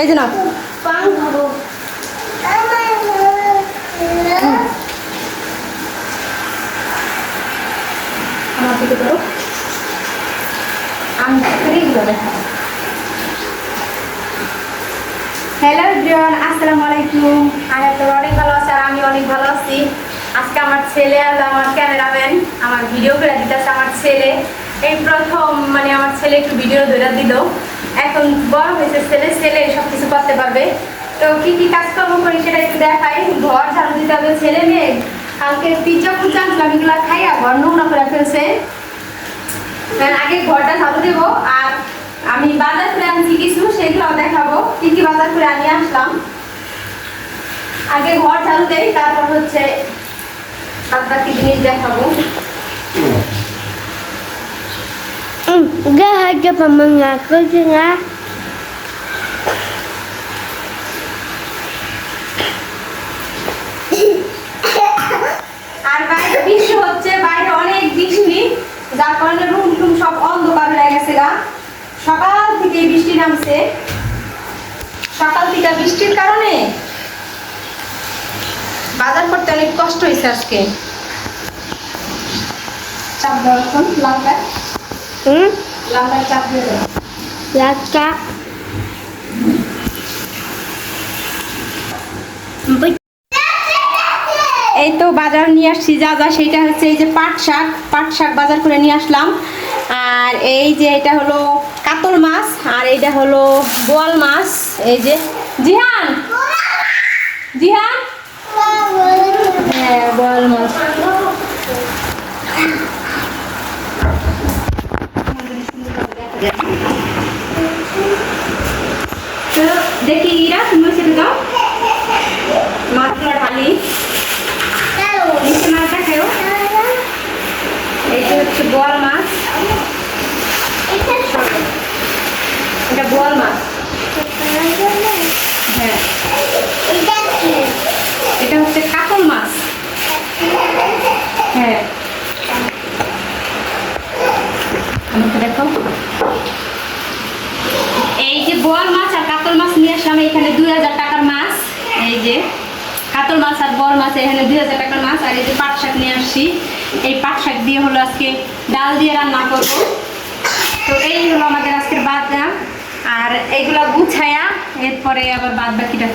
এই যে ধরো। হ্যালো এভরিওয়ান আসসালামু আলাইকুম। আমি আপনারা অনেক ভালো আছে আর আমি অনেক ভালো আছি। আজকে আমার ছেলে আর আমার ক্যামেরাম্যান আমার ভিডিও করে দিতেছে আমার ছেলে। এই প্রথম মানে আমার ছেলে একটু ভিডিও ধরে দিল। এখন বড় হয়েছে ছেলে ছেলে সব কিছু করতে পারবে। তো কি কি কাজকর্ম করি সেটা একটু দেখাই। ঘর ঝাড়ু দিতে হবে, ছেলে মেয়ে। কালকে পিজ্জা ফুজ্জা আনছিলাম এগুলো খাইয়া ঘর নোংরা করে ফেলছে। আগে ঘরটা ঝাড়ু দেবো, আর আমি বাজার করে আনছি কিছু সেগুলো দেখাবো। কি কি বাজার করে আমি আসলাম। আগে ঘর ঝাড়ু দেই, তারপর হচ্ছে বাদ বাকি জিনিস দেখাবো। বাইরে অনেক বৃষ্টি, যার কারণে সকাল থেকে বৃষ্টি নামছে। সকাল থেকে বৃষ্টির কারণে বাজার করতে অনেক কষ্ট হয়েছে আজকে। চাপ দাও এখন লালটা Hmm? এই তো বাজার নিয়ে আসছি যা যা সেইটা হচ্ছে এই যে পাট শাক পাট শাক বাজার করে নিয়ে আসলাম। আর এই যে এটা হলো কাতল মাছ আর এইটা হলো বোয়াল মাছ এই যে জিহান। জিহান? হ্যাঁ বোয়াল ঢালি নিচে মাছটা খেও এইটা হচ্ছে বোয়াল মাছ। এটা বোয়াল মাছ। হ্যাঁ। এটা হচ্ছে কাতল মাছ। হ্যাঁ। আমাকে দেখো এই যে বোয়াল মাছ আর কাতল মাছ নিয়ে আসলাম, এখানে দুই হাজার টাকার মাছ। এই যে। কাতল মাছ আর বড় মাছ, এখানে দুই হাজার টাকার মাছ আর এই যে পাট শাক নিয়ে আসছি। এই পাট শাক দিয়ে হলো আজকে ডাল দিয়ে রান্না করব। তো এই হলো আমাদের আজকের বাদা আর এইগুলা গুছায়া এরপরে আবার বাদ বাকিটা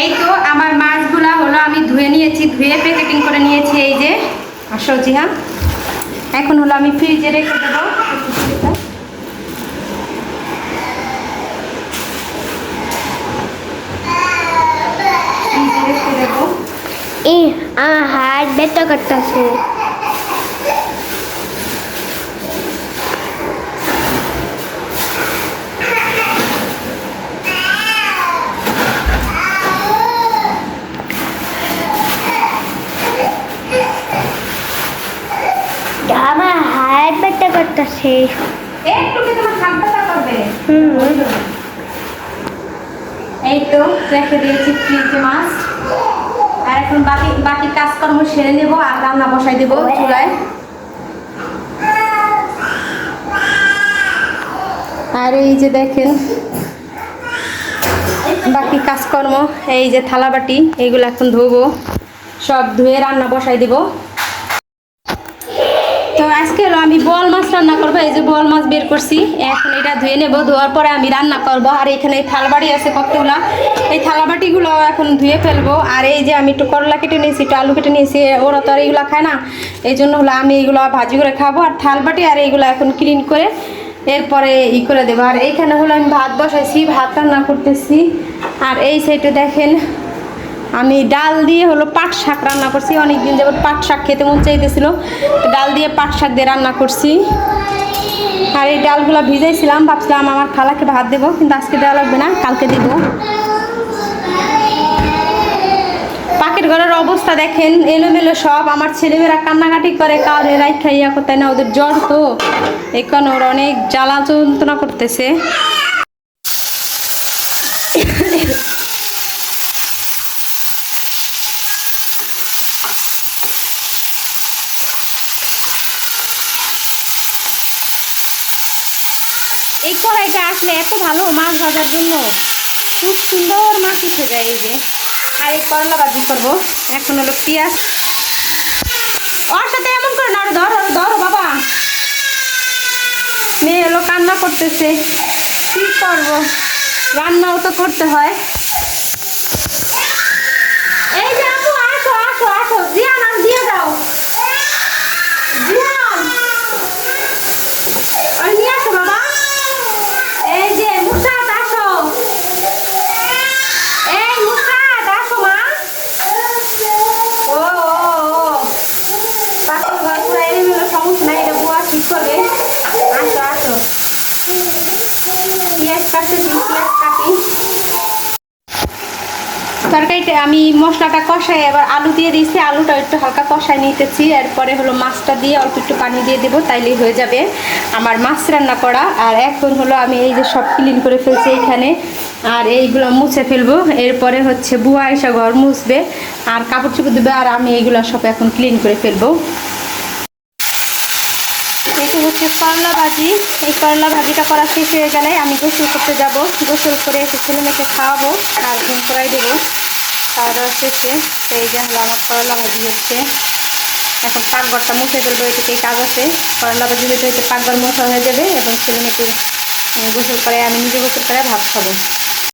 এই তো আমার মাছগুলা হলো আমি ধুয়ে নিয়েছি, ধুয়ে প্যাকেটিং করে নিয়েছি এই যে। আসো জিহা। এখন হলো আমি ফ্রিজে রেখে দেবো ফ্রিজে রেখে দেবো Ah, beta kata sih. Dama hat beta kata sih. একটু কি তোমার ঠান্ডাটা করবে হুম। এই তো রেখে দিয়েছি ফ্রিজে মাছ এখন বাকি বাকি কাজকর্ম সেরে নেব আর রান্না বসাই দেবো চুলায়। আর এই যে দেখেন, বাকি কাজকর্ম, এই যে থালা বাটি এইগুলো এখন ধোবো, সব ধুয়ে রান্না বসাই দেবো। আজকে হলো আমি বল মাছ রান্না করব, এই যে বল মাছ বের করছি। এখন এটা ধুয়ে নেব, ধোয়ার পরে আমি রান্না করব। আর এখানে থালবাটি আছে কতগুলা? এই থালাবাটিগুলো এখন ধুয়ে ফেলব। আর এই যে আমি একটু করলা কেটে নিয়েছি, একটু আলু কেটে নিয়েছি, ওরা তো আর এইগুলো খায় না। এই জন্য হলো আমি এইগুলো ভাজি করে খাব। আর থালবাটি আর এইগুলো এখন ক্লিন করে এরপরে ই করে দেবো। আর এইখানে হলো আমি ভাত বসাইছি, ভাত রান্না করতেছি। আর এই সাইডে দেখেন আমি ডাল দিয়ে হলো পাট শাক রান্না করছি অনেক দিন যাবত পাট শাক খেতে মন চাইতেছিল। ডাল দিয়ে পাট শাক দিয়ে রান্না করছি। আর এই ডালগুলো ভিজাইছিলাম, ভাবছিলাম আমার খালাকে ভাত দেবো, কিন্তু আজকে দেওয়া লাগবে না, কালকে দেবো। পাকের ঘরের অবস্থা দেখেন, এলোমেলো সব, আমার ছেলেমেয়েরা কান্নাকাটি করে কাউরে রাই খাইয়া করতে না, ওদের জ্বর তো। কারণে ওরা অনেক জ্বালা যন্ত্রণা করতেছে। কড়াইটা আসলে এত ভালো মাছ ভাজার জন্য। খুব সুন্দর মাছ উঠে যায় এই যে। আর এই করলা ভাজি করব। এখন হলো পেঁয়াজ। ওর সাথে এমন করে না ধরো ধরো বাবা। মেয়ে হলো কান্না করতেছে। কি করব? রান্নাও তো করতে হয় এই যে আপু আসো আসো আসো জিয়ান আম দিয়ে দাও জিয়ান ওই নিয়ে আসো বাবা এই যে মুসাদ আসো এই মুসাদ আসো মা ও ও ও পাশের ঘর পুরো এলোমেলো সমস্যা নাই এটা বুয়া ঠিক করবে আসো আসো তরকারিটা আমি মশলাটা কষাই, এবার আলু দিয়ে দিয়েছি। আলুটা একটু হালকা কষাই নিতেছি। এরপরে হলো মাছটা দিয়ে অল্প একটু পানি দিয়ে দেবো, তাইলেই হয়ে যাবে আমার মাছ রান্না করা। আর এখন হলো আমি এই যে সব ক্লিন করে ফেলছি এইখানে, আর এইগুলো মুছে ফেলব। এরপরে হচ্ছে বুয়া এসে ঘর মুছবে, আর কাপড় চোপড় দেবে আর আমি এইগুলো সব এখন ক্লিন করে ফেলব। হচ্ছে করলা ভাজি। এই করলা ভাজিটা করা শেষ হয়ে গেলে আমি গোসল করতে যাব। গোসল করে এসে ছেলে মেয়েকে খাওয়াবো। আর ঘুম করাই দেবো। খাওয়া দাওয়া শেষে সেই যে হলো আমার করলা ভাজি হচ্ছে। এখন পাকঘরটা মুছে ফেলব এটিকে কাজ আছে। করলা ভাজি হইতে হইতে পাকঘর মোছা হয়ে যাবে এবং ছেলে মেয়েকে গোসল করে আমি নিজে গোসল করে ভাত খাব।